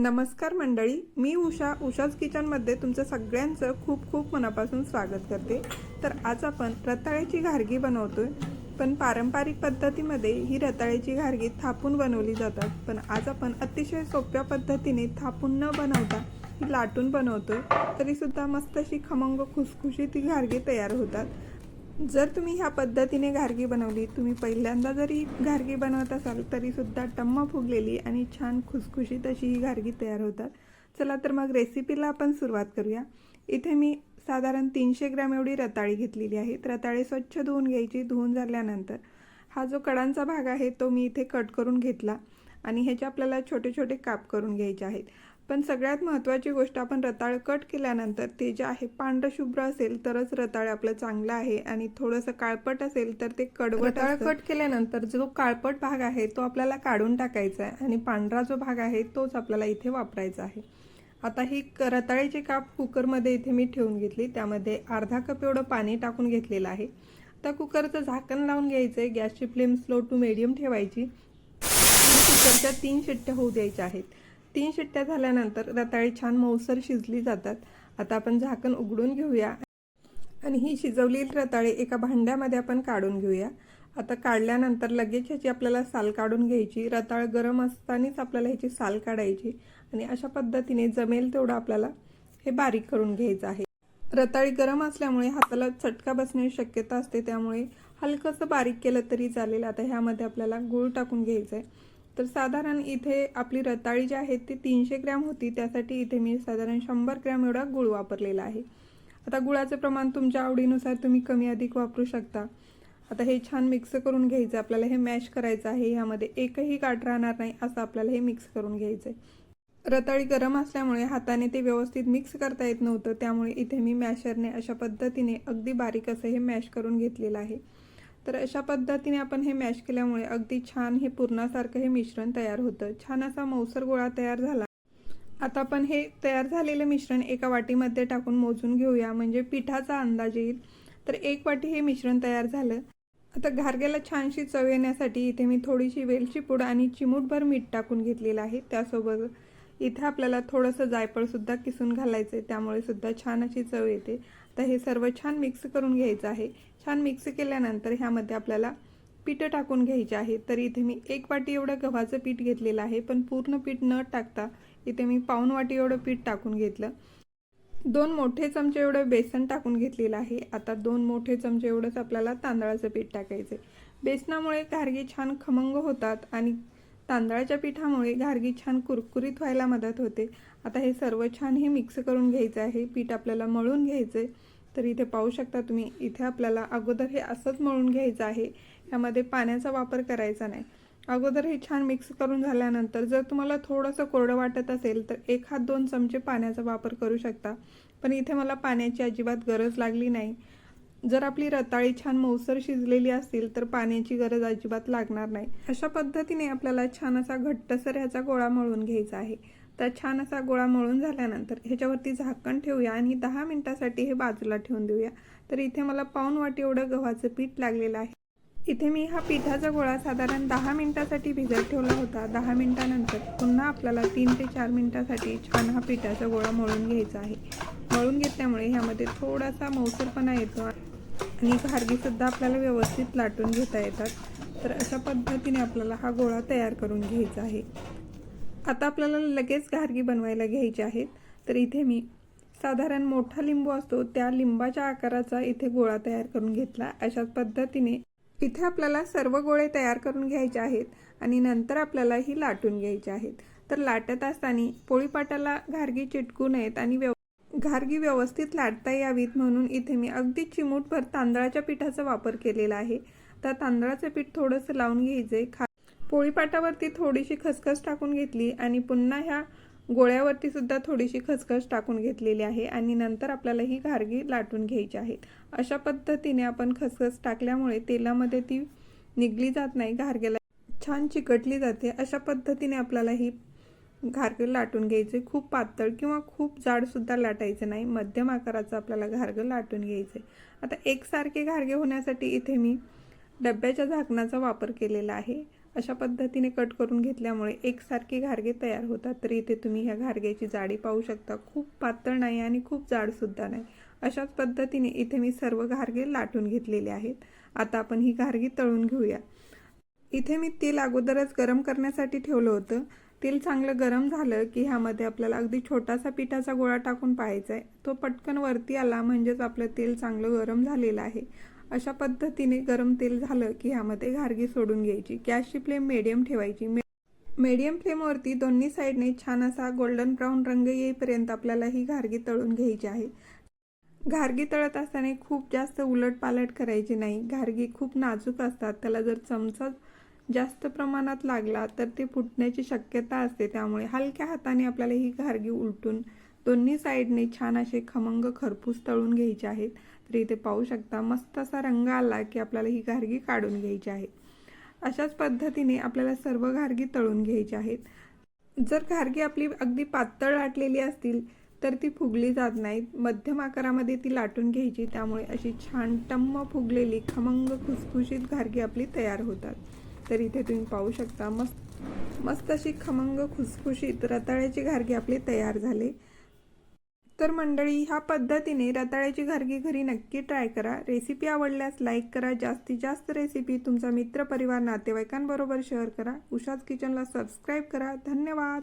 नमस्कार मंडळी मी उषा उषाच किचनमध्ये तुमचं सगळ्यांचं खूप खूप मनापासून स्वागत करते. तर आज आपण रताळ्याची घारगी बनवतोय पण पारंपरिक पद्धतीमध्ये ही रताळ्याची घारगी थापून बनवली जातात. पण आज आपण अतिशय सोप्या पद्धतीने थापून न बनवता ही लाटून बनवतोय. तरीसुद्धा मस्त अशी खमंग खुसखुशीत ही घारगी तयार होतात. जर तुम्ही ह्या पद्धतीने घारगी बनवली तुम्ही पहिल्यांदा जरी घारगी बनवत असाल तरीसुद्धा टम्म फुगलेली आणि छान खुसखुशीत अशी ही घारगी तयार होतात. चला तर मग रेसिपीला आपण सुरुवात करूया. इथे मी साधारण तीनशे ग्रॅम एवढी रताळी घेतलेली आहे. रताळी स्वच्छ धुवून घ्यायची. धुवून झाल्यानंतर हा जो कडांचा भाग आहे तो मी इथे कट करून घेतला आणि ह्याचे आपल्याला छोटे छोटे काप करून घ्यायचे आहेत. पण सगळ्यात महत्त्वाची गोष्ट आपण रताळ कट केल्यानंतर ते जे आहे पांढरं शुभ्र असेल तरच रताळ आपलं चांगलं आहे आणि थोडंसं काळपट असेल तर ते कडवट रताळ कट केल्यानंतर जो काळपट भाग आहे तो आपल्याला काढून टाकायचा आहे आणि पांढरा जो भाग आहे तोच आपल्याला इथे वापरायचा आहे. आता ही रताळ्याची काप कुकरमध्ये इथे मी ठेवून घेतली. त्यामध्ये अर्धा कप एवढं पाणी टाकून घेतलेलं आहे. आता कुकरचं झाकण लावून घ्यायचं आहे गॅसची फ्लेम स्लो टू मिडियम ठेवायची. आणि कुकरच्या तीन शिट्ट्या होऊ द्यायच्या आहेत. तीन शिट्ट्या झाल्यानंतर रताळी छान मऊसर शिजली जातात. आता आपण झाकण उघडून घेऊया. आणि ही शिजवलेली रताळी एका भांड्यामध्ये आपण काढून घेऊया. आता काढल्यानंतर लगेच ह्याची आपल्याला साल काढून घ्यायची. रताळ गरम असतानाच आपल्याला ह्याची साल काढायची. आणि अशा पद्धतीने जमेल तेवढं आपल्याला हे बारीक करून घ्यायचं आहे. रताळी गरम असल्यामुळे हाताला चटका बसण्याची शक्यता असते. त्यामुळे हलकंसं बारीक केलं तरी चालेल. आता ह्यामध्ये आपल्याला गूळ टाकून घ्यायचं आहे तर साधारण इथे आपली रताळी जी आहे ती तीनशे ग्रॅम होती. त्यासाठी इथे मी साधारण शंभर ग्रॅम एवढा गूळ वापरलेला आहे. आता गुळाचं प्रमाण तुमच्या आवडीनुसार तुम्ही कमी अधिक वापरू शकता. आता हे छान मिक्स करून घ्यायचं. आपल्याला हे मॅश करायचं आहे. ह्यामध्ये एकही गाठ राहणार नाही असं आपल्याला हे मिक्स करून घ्यायचं आहे रताळी गरम असल्यामुळे हाताने ते व्यवस्थित मिक्स करता येत नव्हतं. त्यामुळे इथे मी मॅशरने अशा पद्धतीने अगदी बारीक असं हे मॅश करून घेतलेलं आहे. तर अशा पद्धतीने आपण हे मॅश केल्यामुळे अगदी छान हे पूर्णासारखं हे मिश्रण तयार होतं. छान असा मौसर गोळा तयार झाला. आता आपण हे तयार झालेलं मिश्रण एका वाटीमध्ये टाकून मोजून घेऊया. म्हणजे पिठाचा अंदाज येईल. तर एक वाटी हे मिश्रण तयार झालं. आता घारग्याला छानशी चव येण्यासाठी इथे मी थोडीशी वेलची पूड आणि चिमूटभर मीठ टाकून घेतलेलं आहे. त्यासोबत इथे आपल्याला थोडंसं जायफळसुद्धा किसून घालायचं आहे त्यामुळे सुद्धा छान अशी चव येते. तर हे सर्व छान मिक्स करून घ्यायचं आहे. छान मिक्स केल्यानंतर ह्यामध्ये आपल्याला पीठ टाकून घ्यायचे आहे तर इथे मी एक वाटी एवढं गव्हाचं पीठ घेतलेलं आहे. पण पूर्ण पीठ न टाकता इथे मी पाऊन वाटी एवढं पीठ टाकून घेतलं. दोन मोठे चमचे एवढं बेसन टाकून घेतलेलं आहे. आता दोन मोठे चमचे एवढंच आपल्याला तांदळाचं पीठ टाकायचं आहे बेसनामुळे घारगी छान खमंग होतात आणि तांदळाच्या पिठामुळे घारगी छान कुरकुरीत व्हायला मदत होते. आता हे सर्व छान हे मिक्स करून घ्यायचं आहे. पीठ आपल्याला मळून घ्यायचं आहे तर इथे पाहू शकता तुम्ही इथे आपल्याला अगोदर हे असंच मळून घ्यायचं आहे. ह्यामध्ये पाण्याचा वापर करायचा नाही. अगोदर हे छान मिक्स करून झाल्यानंतर जर तुम्हाला थोडंसं कोरडं वाटत असेल तर एक हात दोन चमचे पाण्याचा वापर करू शकता. पण इथे मला पाण्याची अजिबात गरज लागली नाही. जर आपली रताळी छान मऊसर शिजलेली असतील तर पाण्याची गरज अजिबात लागणार नाही. अशा पद्धतीने आपल्याला छान असा घट्टसर ह्याचा गोळा मळून घ्यायचा आहे. तर छान असा गोळा मळून झाल्यानंतर ह्याच्यावरती झाकण ठेवूया आणि दहा मिनटासाठी हे बाजूला ठेवून देऊया. तर इथे मला पाऊन वाटी एवढं गव्हाचं पीठ लागलेलं आहे. इथे मी हा पिठाचा गोळा साधारण दहा मिनटासाठी भिजत ठेवला होता. दहा मिनटानंतर पुन्हा आपल्याला तीन ते चार मिनटासाठी छान हा पिठाचा गोळा मळून घ्यायचा आहे. मळून घेतल्यामुळे ह्यामध्ये थोडासा मौसरपणा येतो आणि घारगीसुद्धा आपल्याला व्यवस्थित लाटून घेता येतात. तर अशा पद्धतीने आपल्याला हा गोळा तयार करून घ्यायचा आहे. आता आपल्याला लगेच घारगी बनवायला घ्यायची आहेत. तर इथे मी साधारण मोठा लिंबू असतो त्या लिंबाच्या आकाराचा इथे गोळा तयार करून घेतला. अशाच पद्धतीने इथे आपल्याला सर्व गोळे तयार करून घ्यायचे आहेत आणि नंतर आपल्याला ही लाटून घ्यायची आहेत. तर लाटत असताना पोळीपाटाला घारगी चिटकू नयेत आणि व्यव घारगी व्यवस्थित लाटता यावीत म्हणून इथे मी अगदी चिमूटभर तांदळाच्या पिठाचा वापर केलेला आहे. तर तांदळाचं पीठ थोडंसं लावून घ्यायचंय. खा पोळीपाटावरती थोडीशी खसखस टाकून घेतली आणि पुन्हा ह्या गोळ्यावरती सुद्धा थोडीशी खसखस टाकून घेतलेली आहे आणि नंतर आपल्याला ही घारगी लाटून घ्यायची आहेत अशा पद्धतीने आपण खसखस टाकल्यामुळे तेलामध्ये ती निघली जात नाही घारगेला छान चिकटली जाते. अशा पद्धतीने आपल्याला ही घारगं लाटून घ्यायचे. खूप पातळ किंवा खूप जाडसुद्धा लाटायचं नाही. मध्यम आकाराचं आपल्याला घारगं लाटून घ्यायचं आता एकसारखे घारगे होण्यासाठी इथे मी डब्याच्या झाकणाचा वापर केलेला आहे. अशा पद्धतीने कट करून घेतल्यामुळे एकसारखी घारगे तयार होतात तर इथे तुम्ही ह्या घारग्याची जाडी पाहू शकता. खूप पातळ नाही आणि खूप जाडसुद्धा नाही. अशाच पद्धतीने इथे मी सर्व घारगे लाटून घेतलेले आहेत. आता आपण ही घारगी तळून घेऊया. इथे मी तेल अगोदरच गरम करण्यासाठी ठेवलं होतं. तेल चांगलं गरम झालं की ह्यामध्ये आपल्याला अगदी छोटासा पिठाचा गोळा टाकून पाहायचा आहे. तो पटकन वरती आला म्हणजेच आपलं तेल चांगलं गरम झालेलं आहे. अशा पद्धतीने गरम तेल झालं की ह्यामध्ये घारगी सोडून घ्यायची. गॅसची फ्लेम मेडियम ठेवायची. मीडियम फ्लेमवरती दोन्ही साईडने छान असा गोल्डन ब्राऊन रंग येईपर्यंत आपल्याला ही घारगी तळून घ्यायची आहे. घारगी तळत असताना खूप जास्त उलट पालट करायची नाही. घारगी खूप नाजूक असतात. त्याला जर चमचा जास्त प्रमाणात लागला तर ते फुटण्याची शक्यता असते. त्यामुळे हलक्या हाताने आपल्याला ही घारगी उलटून दोन्ही साईडने छान असे खमंग खरपूस तळून घ्यायचे आहेत तर इथे पाहू शकता मस्त असा रंग आला की आपल्याला ही घारगी काढून घ्यायची आहे. अशाच पद्धतीने आपल्याला सर्व घारगी तळून घ्यायची आहेत. जर घारगी आपली अगदी पातळ लाटलेली असतील तर ती फुगली जात नाहीत. मध्यम आकारामध्ये ती लाटून घ्यायची. त्यामुळे अशी छान टम्म फुगलेली खमंग खुसखुशीत घारगी आपली तयार होतात. तर इथे तुम्ही पाहू शकता मस्त मस्त अशी खमंग खुसखुशीत रताळ्याची घारगी आपली तयार झाले. तर मंडळी ह्या पद्धतीने रताळ्याची घारगी घरी नक्की ट्राय करा. रेसिपी आवडल्यास लाईक करा. जास्तीत जास्त रेसिपी तुमचा मित्रपरिवार नातेवाईकांबरोबर शेअर करा. उषाच किचनला सबस्क्राईब करा. धन्यवाद!